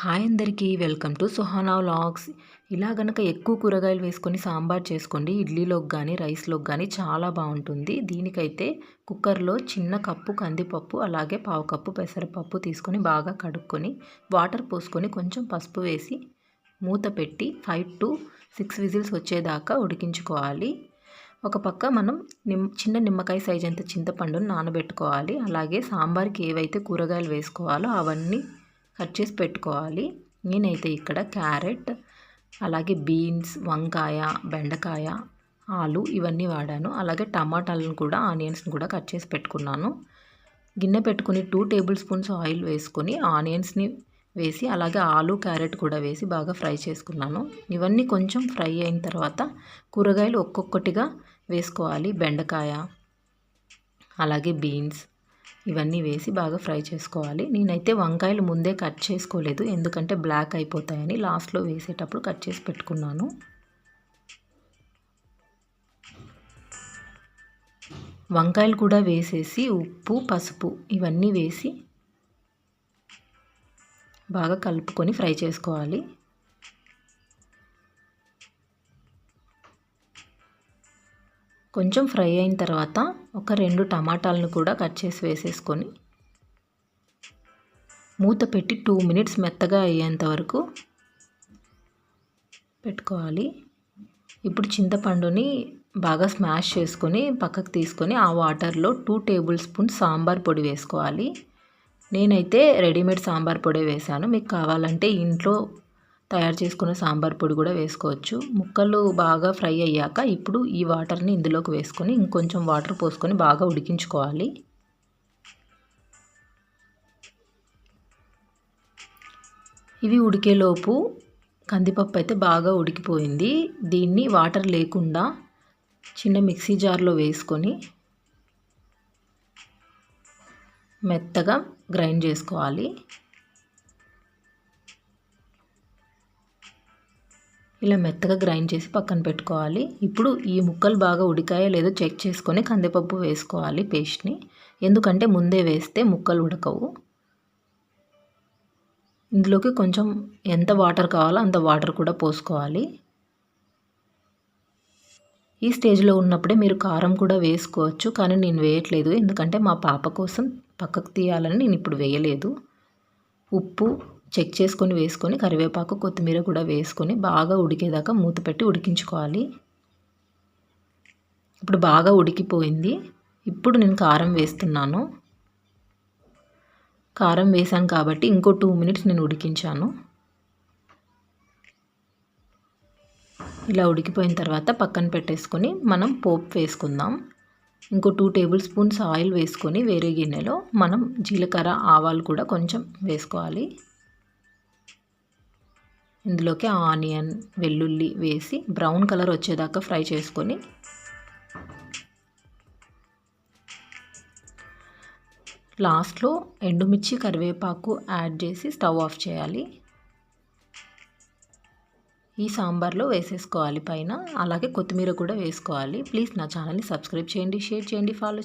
Hi అందరికీ welcome to Suhana vlogs. ఇలా గనక ఎక్కువ కూరగాయలు వేసుకొని సాంబార్ చేసుకోండి. ఇడ్లీలోకి కానీ రైస్లోకి కానీ చాలా బాగుంటుంది. దీనికైతే కుక్కర్లో చిన్న కప్పు కందిపప్పు అలాగే పావు కప్పు పెసరపప్పు తీసుకొని బాగా కడుక్కొని వాటర్ పోసుకొని కొంచెం పసుపు వేసి మూత పెట్టి ఫైవ్ టు సిక్స్ విజిల్స్ వచ్చేదాకా ఉడికించుకోవాలి. ఒక పక్క మనం నిమ్ చిన్న నిమ్మకాయ సైజ్ అంత చింతపండును నానబెట్టుకోవాలి. అలాగే సాంబార్కి ఏవైతే కూరగాయలు వేసుకోవాలో అవన్నీ కట్ చేసి పెట్టుకోవాలి. నేనైతే ఇక్కడ క్యారెట్ అలాగే బీన్స్ వంకాయ బెండకాయ ఆలు ఇవన్నీ వాడాను. అలాగే టమాటాలను కూడా ఆనియన్స్ని కూడా కట్ చేసి పెట్టుకున్నాను. గిన్నె పెట్టుకుని టూ టేబుల్ స్పూన్స్ ఆయిల్ వేసుకొని ఆనియన్స్ని వేసి అలాగే ఆలు క్యారెట్ కూడా వేసి బాగా ఫ్రై చేసుకున్నాను. ఇవన్నీ కొంచెం ఫ్రై అయిన తర్వాత కూరగాయలు ఒక్కొక్కటిగా వేసుకోవాలి. బెండకాయ అలాగే బీన్స్ ఇవన్నీ వేసి బాగా ఫ్రై చేసుకోవాలి. నేనైతే వంకాయలు ముందే కట్ చేసుకోలేదు. ఎందుకంటే బ్లాక్ అయిపోతాయని లాస్ట్లో వేసేటప్పుడు కట్ చేసి పెట్టుకున్నాను. వంకాయలు కూడా వేసేసి ఉప్పు పసుపు ఇవన్నీ వేసి బాగా కలుపుకొని ఫ్రై చేసుకోవాలి. కొంచెం ఫ్రై అయిన తర్వాత ఒక రెండు టమాటాలను కూడా కట్ చేసి వేసేసుకొని మూత పెట్టి టూ మినిట్స్ మెత్తగా అయ్యేంత వరకు పెట్టుకోవాలి. ఇప్పుడు చింతపండుని బాగా స్మాష్ చేసుకొని పక్కకు తీసుకొని ఆ వాటర్లో టూ టేబుల్ స్పూన్ సాంబార్ పొడి వేసుకోవాలి. నేనైతే రెడీమేడ్ సాంబార్ పొడి వేశాను. మీకు కావాలంటే ఇంట్లో తయారు చేసుకున్న సాంబార్ పొడి కూడా వేసుకోవచ్చు. ముక్కలు బాగా ఫ్రై అయ్యాక ఇప్పుడు ఈ వాటర్ని ఇందులోకి వేసుకొని ఇంకొంచెం వాటర్ పోసుకొని బాగా ఉడికించుకోవాలి. ఇవి ఉడికేలోపు కందిపప్పు అయితే బాగా ఉడికిపోయింది. దీన్ని వాటర్ లేకుండా చిన్న మిక్సీ జార్లో వేసుకొని మెత్తగా గ్రైండ్ చేసుకోవాలి. ఇలా మెత్తగా గ్రైండ్ చేసి పక్కన పెట్టుకోవాలి. ఇప్పుడు ఈ ముక్కలు బాగా ఉడికాయో లేదో చెక్ చేసుకొని కందిపప్పు వేసుకోవాలి పేస్ట్ని. ఎందుకంటే ముందే వేస్తే ముక్కలు ఉడకవు. ఇందులోకి కొంచెం ఎంత వాటర్ కావాలో అంత వాటర్ కూడా పోసుకోవాలి. ఈ స్టేజ్లో ఉన్నప్పుడే మీరు కారం కూడా వేసుకోవచ్చు కానీ నేను వేయట్లేదు. ఎందుకంటే మా పాప కోసం పక్కకు తీయాలని నేను ఇప్పుడు వేయలేదు. ఉప్పు చెక్ చేసుకొని వేసుకొని కరివేపాకు కొత్తిమీర కూడా వేసుకొని బాగా ఉడికేదాకా మూత పెట్టి ఉడికించుకోవాలి. ఇప్పుడు బాగా ఉడికిపోయింది. ఇప్పుడు నేను కారం వేస్తున్నాను. కారం వేసాను కాబట్టి ఇంకో టూ మినిట్స్ నేను ఉడికించాను. ఇలా ఉడికిపోయిన తర్వాత పక్కన పెట్టేసుకొని మనం పోపు వేసుకుందాం. ఇంకో టూ టేబుల్ స్పూన్స్ ఆయిల్ వేసుకొని వేరే గిన్నెలో మనం జీలకర్ర ఆవాలు కూడా కొంచెం వేసుకోవాలి. ఇందులోకి ఆనియన్ వెల్లుల్లి వేసి బ్రౌన్ కలర్ వచ్చేదాకా ఫ్రై చేసుకొని లాస్ట్లో ఎండుమిర్చి కరివేపాకు యాడ్ చేసి స్టవ్ ఆఫ్ చేయాలి. ఈ సాంబార్లో వేసేసుకోవాలి పైన. అలాగే కొత్తిమీర కూడా వేసుకోవాలి. ప్లీజ్ నా ఛానల్ని సబ్స్క్రైబ్ చేయండి షేర్ చేయండి ఫాలో